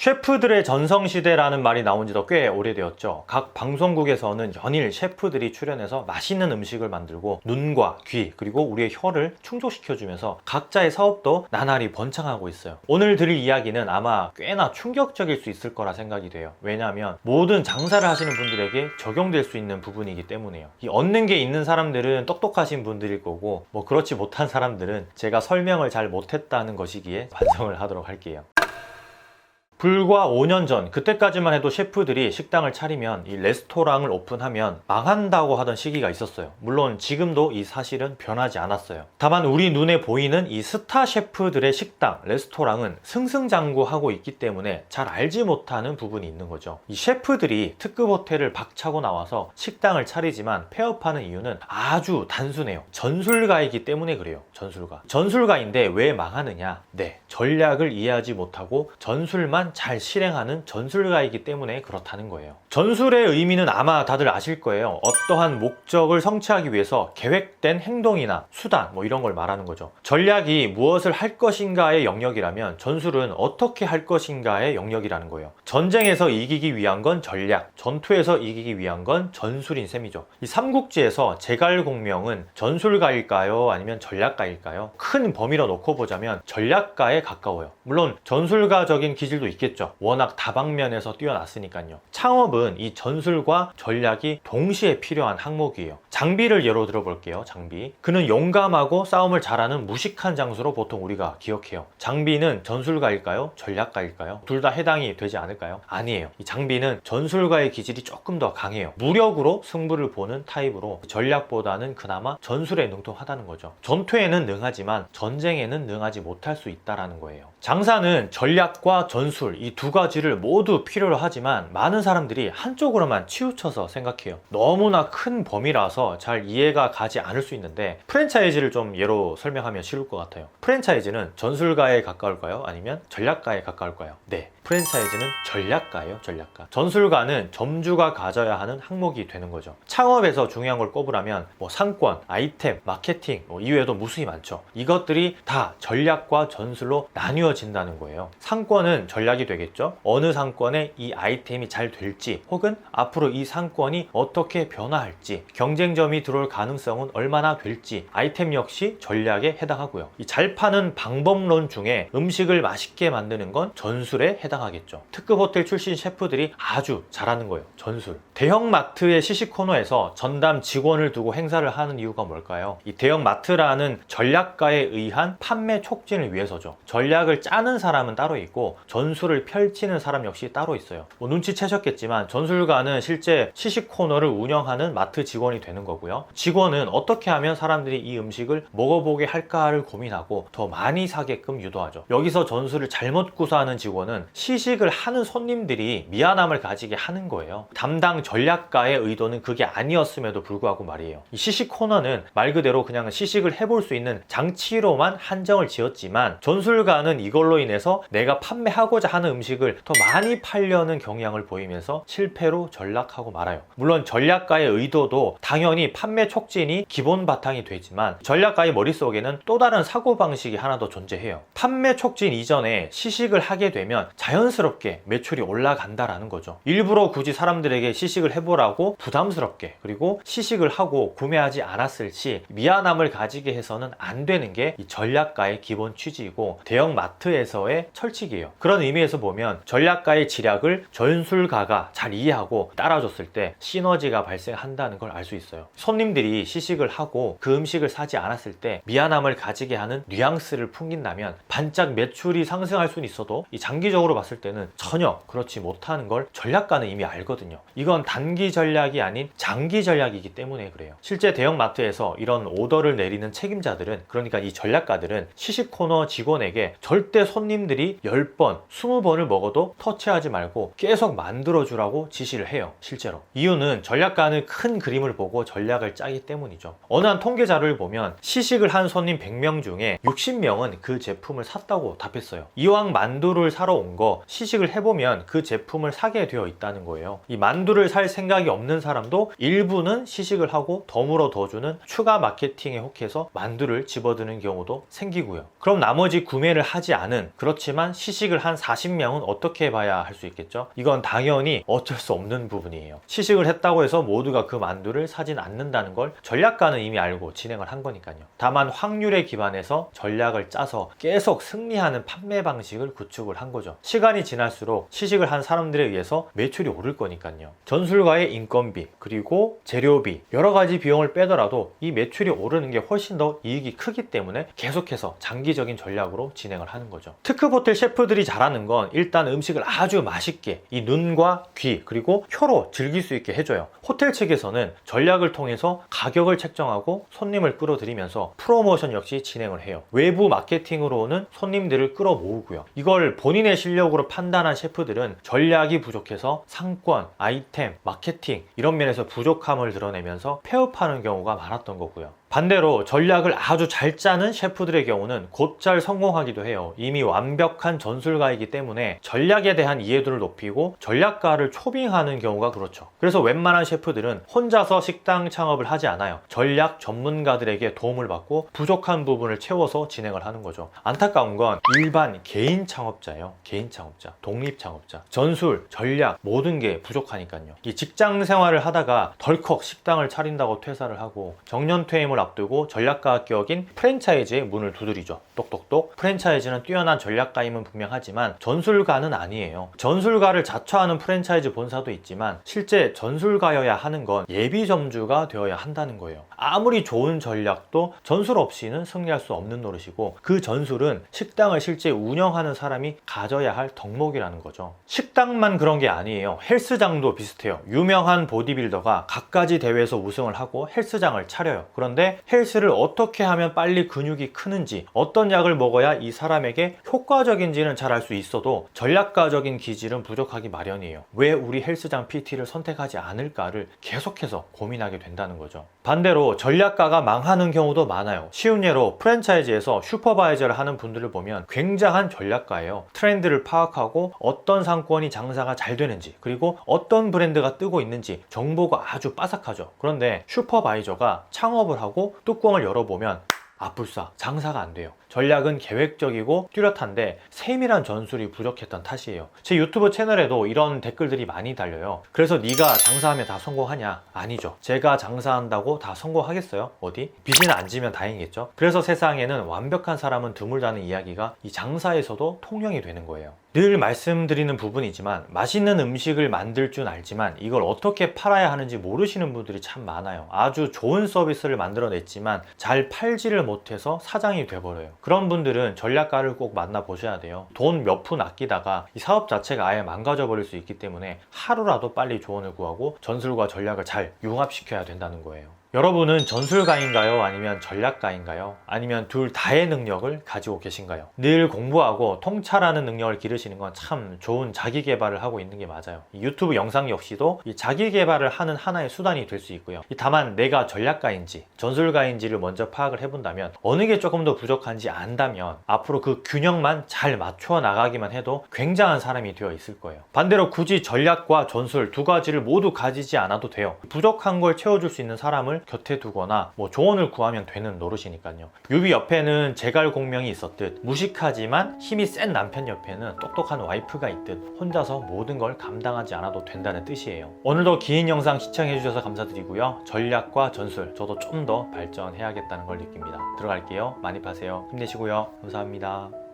셰프들의 전성시대라는 말이 나온 지도 꽤 오래되었죠. 각 방송국에서는 연일 셰프들이 출연해서 맛있는 음식을 만들고 눈과 귀 그리고 우리의 혀를 충족시켜주면서 각자의 사업도 나날이 번창하고 있어요. 오늘 드릴 이야기는 아마 꽤나 충격적일 수 있을 거라 생각이 돼요. 왜냐하면 모든 장사를 하시는 분들에게 적용될 수 있는 부분이기 때문에요. 이 얻는 게 있는 사람들은 똑똑하신 분들일 거고 뭐 그렇지 못한 사람들은 제가 설명을 잘 못했다는 것이기에 반성을 하도록 할게요. 불과 5년 전 그때까지만 해도 셰프들이 식당을 차리면 이 레스토랑을 오픈하면 망한다고 하던 시기가 있었어요. 물론 지금도 이 사실은 변하지 않았어요. 다만 우리 눈에 보이는 이 스타 셰프들의 식당, 레스토랑은 승승장구하고 있기 때문에 잘 알지 못하는 부분이 있는 거죠. 이 셰프들이 특급 호텔을 박차고 나와서 식당을 차리지만 폐업하는 이유는 아주 단순해요. 전술가이기 때문에 그래요. 전술가. 전술가인데 왜 망하느냐? 네. 전략을 이해하지 못하고 전술만 잘 실행하는 전술가이기 때문에 그렇다는 거예요. 전술의 의미는 아마 다들 아실 거예요. 어떠한 목적을 성취하기 위해서 계획된 행동이나 수단 뭐 이런 걸 말하는 거죠. 전략이 무엇을 할 것인가의 영역이라면 전술은 어떻게 할 것인가의 영역이라는 거예요. 전쟁에서 이기기 위한 건 전략, 전투에서 이기기 위한 건 전술인 셈이죠. 이 삼국지에서 제갈공명은 전술가일까요? 아니면 전략가일까요? 큰 범위로 놓고 보자면 전략가에 가까워요. 물론 전술가적인 기질도 있겠죠. 워낙 다방면에서 뛰어났으니까요. 창업은 이 전술과 전략이 동시에 필요한 항목이에요. 장비를 예로 들어볼게요. 장비. 그는 용감하고 싸움을 잘하는 무식한 장수로 보통 우리가 기억해요. 장비는 전술가일까요? 전략가일까요? 둘 다 해당이 되지 않을까요? 아니에요. 이 장비는 전술가의 기질이 조금 더 강해요. 무력으로 승부를 보는 타입으로 전략보다는 그나마 전술에 능통하다는 거죠. 전투에는 능하지만 전쟁에는 능하지 못할 수 있다라는 거예요. 장사는 전략과 전술 이 두 가지를 모두 필요로 하지만 많은 사람들이 한쪽으로만 치우쳐서 생각해요. 너무나 큰 범위라서 잘 이해가 가지 않을 수 있는데 프랜차이즈를 좀 예로 설명하면 쉬울 것 같아요. 프랜차이즈는 전술가에 가까울까요? 아니면 전략가에 가까울까요? 네. 프랜차이즈는 전략가예요, 전략가. 전술가는 점주가 가져야 하는 항목이 되는 거죠. 창업에서 중요한 걸 꼽으라면 뭐 상권, 아이템, 마케팅 뭐 이외에도 무수히 많죠. 이것들이 다 전략과 전술로 나뉘어진다는 거예요. 상권은 전략이 되겠죠. 어느 상권에 이 아이템이 잘 될지 혹은 앞으로 이 상권이 어떻게 변화할지 경쟁점이 들어올 가능성은 얼마나 될지 아이템 역시 전략에 해당하고요. 이 잘 파는 방법론 중에 음식을 맛있게 만드는 건 전술에 해당 하겠죠. 특급 호텔 출신 셰프들이 아주 잘하는 거예요. 전술. 대형 마트의 시식 코너에서 전담 직원을 두고 행사를 하는 이유가 뭘까요? 이 대형 마트라는 전략가에 의한 판매 촉진을 위해서죠. 전략을 짜는 사람은 따로 있고 전술을 펼치는 사람 역시 따로 있어요. 뭐 눈치채셨겠지만 전술가는 실제 시식 코너를 운영하는 마트 직원이 되는 거고요. 직원은 어떻게 하면 사람들이 이 음식을 먹어보게 할까를 고민하고 더 많이 사게끔 유도하죠. 여기서 전술을 잘못 구사하는 직원은 시식을 하는 손님들이 미안함을 가지게 하는 거예요. 담당 전략가의 의도는 그게 아니었음에도 불구하고 말이에요. 이 시식 코너는 말 그대로 그냥 시식을 해볼 수 있는 장치로만 한정을 지었지만 전술가는 이걸로 인해서 내가 판매하고자 하는 음식을 더 많이 팔려는 경향을 보이면서 실패로 전락하고 말아요. 물론 전략가의 의도도 당연히 판매 촉진이 기본 바탕이 되지만 전략가의 머릿속에는 또 다른 사고방식이 하나 더 존재해요. 판매 촉진 이전에 시식을 하게 되면 자 연스럽게 매출이 올라간다라는 거죠. 일부러 굳이 사람들에게 시식을 해보라고 부담스럽게 그리고 시식을 하고 구매하지 않았을 시 미안함을 가지게 해서는 안 되는 게 이 전략가의 기본 취지이고 대형 마트에서의 철칙이에요. 그런 의미에서 보면 전략가의 지략을 전술가가 잘 이해하고 따라줬을 때 시너지가 발생한다는 걸 알 수 있어요. 손님들이 시식을 하고 그 음식을 사지 않았을 때 미안함을 가지게 하는 뉘앙스를 풍긴다면 반짝 매출이 상승할 수는 있어도 이 장기적으로 봤을 때는 전혀 그렇지 못하는 걸 전략가는 이미 알거든요. 이건 단기 전략이 아닌 장기 전략이기 때문에 그래요. 실제 대형 마트에서 이런 오더를 내리는 책임자들은 그러니까 이 전략가들은 시식 코너 직원에게 절대 손님들이 10번, 20번을 먹어도 터치하지 말고 계속 만들어 주라고 지시를 해요. 실제로. 이유는 전략가는 큰 그림을 보고 전략을 짜기 때문이죠. 어느 한 통계 자료를 보면 시식을 한 손님 100명 중에 60명은 그 제품을 샀다고 답했어요. 이왕 만두를 사러 온 거 시식을 해보면 그 제품을 사게 되어 있다는 거예요. 이 만두를 살 생각이 없는 사람도 일부는 시식을 하고 덤으로 더 주는 추가 마케팅에 혹해서 만두를 집어드는 경우도 생기고요. 그럼 나머지 구매를 하지 않은 그렇지만 시식을 한 40명은 어떻게 봐야 할 수 있겠죠? 이건 당연히 어쩔 수 없는 부분이에요. 시식을 했다고 해서 모두가 그 만두를 사진 않는다는 걸 전략가는 이미 알고 진행을 한 거니까요. 다만 확률에 기반해서 전략을 짜서 계속 승리하는 판매 방식을 구축을 한 거죠. 시간이 지날수록 시식을 한 사람들에 의해서 매출이 오를 거니까요. 전술과의 인건비, 그리고 재료비, 여러 가지 비용을 빼더라도 이 매출이 오르는 게 훨씬 더 이익이 크기 때문에 계속해서 장기적인 전략으로 진행을 하는 거죠. 특급 호텔 셰프들이 잘하는 건 일단 음식을 아주 맛있게 이 눈과 귀, 그리고 혀로 즐길 수 있게 해줘요. 호텔 측에서는 전략을 통해서 가격을 책정하고 손님을 끌어들이면서 프로모션 역시 진행을 해요. 외부 마케팅으로는 손님들을 끌어 모으고요. 이걸 본인의 실력 으로 판단한 셰프들은 전략이 부족해서 상권, 아이템, 마케팅 이런 면에서 부족함을 드러내면서 폐업하는 경우가 많았던 거고요. 반대로 전략을 아주 잘 짜는 셰프들의 경우는 곧잘 성공하기도 해요. 이미 완벽한 전술가이기 때문에 전략에 대한 이해도를 높이고 전략가를 초빙하는 경우가 그렇죠. 그래서 웬만한 셰프들은 혼자서 식당 창업을 하지 않아요. 전략 전문가들에게 도움을 받고 부족한 부분을 채워서 진행을 하는 거죠. 안타까운 건 일반 개인 창업자예요. 개인 창업자, 독립 창업자, 전술, 전략 모든 게 부족하니까요. 이 직장 생활을 하다가 덜컥 식당을 차린다고 퇴사를 하고 정년 퇴임을 앞두고 전략가 격인 프랜차이즈의 문을 두드리죠. 똑똑똑. 프랜차이즈는 뛰어난 전략가임은 분명하지만 전술가는 아니에요. 전술가를 자처하는 프랜차이즈 본사도 있지만 실제 전술가여야 하는 건 예비 점주가 되어야 한다는 거예요. 아무리 좋은 전략도 전술 없이는 승리할 수 없는 노릇이고 그 전술은 식당을 실제 운영하는 사람이 가져야 할 덕목이라는 거죠. 식당만 그런 게 아니에요. 헬스장도 비슷해요. 유명한 보디빌더가 각가지 대회에서 우승을 하고 헬스장을 차려요. 그런데 헬스를 어떻게 하면 빨리 근육이 크는지, 어떤 약을 먹어야 이 사람에게 효과적인지는 잘 알 수 있어도 전략가적인 기질은 부족하기 마련이에요. 왜 우리 헬스장 PT를 선택하지 않을까를 계속해서 고민하게 된다는 거죠. 반대로 전략가가 망하는 경우도 많아요. 쉬운 예로 프랜차이즈에서 슈퍼바이저를 하는 분들을 보면 굉장한 전략가예요. 트렌드를 파악하고 어떤 상권이 장사가 잘 되는지 그리고 어떤 브랜드가 뜨고 있는지 정보가 아주 빠삭하죠. 그런데 슈퍼바이저가 창업을 하고 뚜껑을 열어보면 아뿔싸 장사가 안 돼요. 전략은 계획적이고 뚜렷한데 세밀한 전술이 부족했던 탓이에요. 제 유튜브 채널에도 이런 댓글들이 많이 달려요. 그래서 네가 장사하면 다 성공하냐? 아니죠. 제가 장사한다고 다 성공하겠어요? 어디? 빚이나 안 지면 다행이겠죠. 그래서 세상에는 완벽한 사람은 드물다는 이야기가 이 장사에서도 통용이 되는 거예요. 늘 말씀드리는 부분이지만 맛있는 음식을 만들 줄 알지만 이걸 어떻게 팔아야 하는지 모르시는 분들이 참 많아요. 아주 좋은 서비스를 만들어냈지만 잘 팔지를 못해서 사장이 돼버려요. 그런 분들은 전략가를 꼭 만나보셔야 돼요. 돈 몇 푼 아끼다가 이 사업 자체가 아예 망가져 버릴 수 있기 때문에 하루라도 빨리 조언을 구하고 전술과 전략을 잘 융합시켜야 된다는 거예요. 여러분은 전술가인가요? 아니면 전략가인가요? 아니면 둘 다의 능력을 가지고 계신가요? 늘 공부하고 통찰하는 능력을 기르시는 건 참 좋은 자기 개발을 하고 있는 게 맞아요. 이 유튜브 영상 역시도 이 자기 개발을 하는 하나의 수단이 될 수 있고요. 이 다만 내가 전략가인지 전술가인지를 먼저 파악을 해본다면 어느 게 조금 더 부족한지 안다면 앞으로 그 균형만 잘 맞춰 나가기만 해도 굉장한 사람이 되어 있을 거예요. 반대로 굳이 전략과 전술 두 가지를 모두 가지지 않아도 돼요. 부족한 걸 채워줄 수 있는 곁에 두거나 뭐 조언을 구하면 되는 노릇이니까요. 유비 옆에는 제갈 공명이 있었듯 무식하지만 힘이 센 남편 옆에는 똑똑한 와이프가 있듯 혼자서 모든 걸 감당하지 않아도 된다는 뜻이에요. 오늘도 긴 영상 시청해주셔서 감사드리고요. 전략과 전술 저도 좀 더 발전해야겠다는 걸 느낍니다. 들어갈게요. 많이 파세요. 힘내시고요. 감사합니다.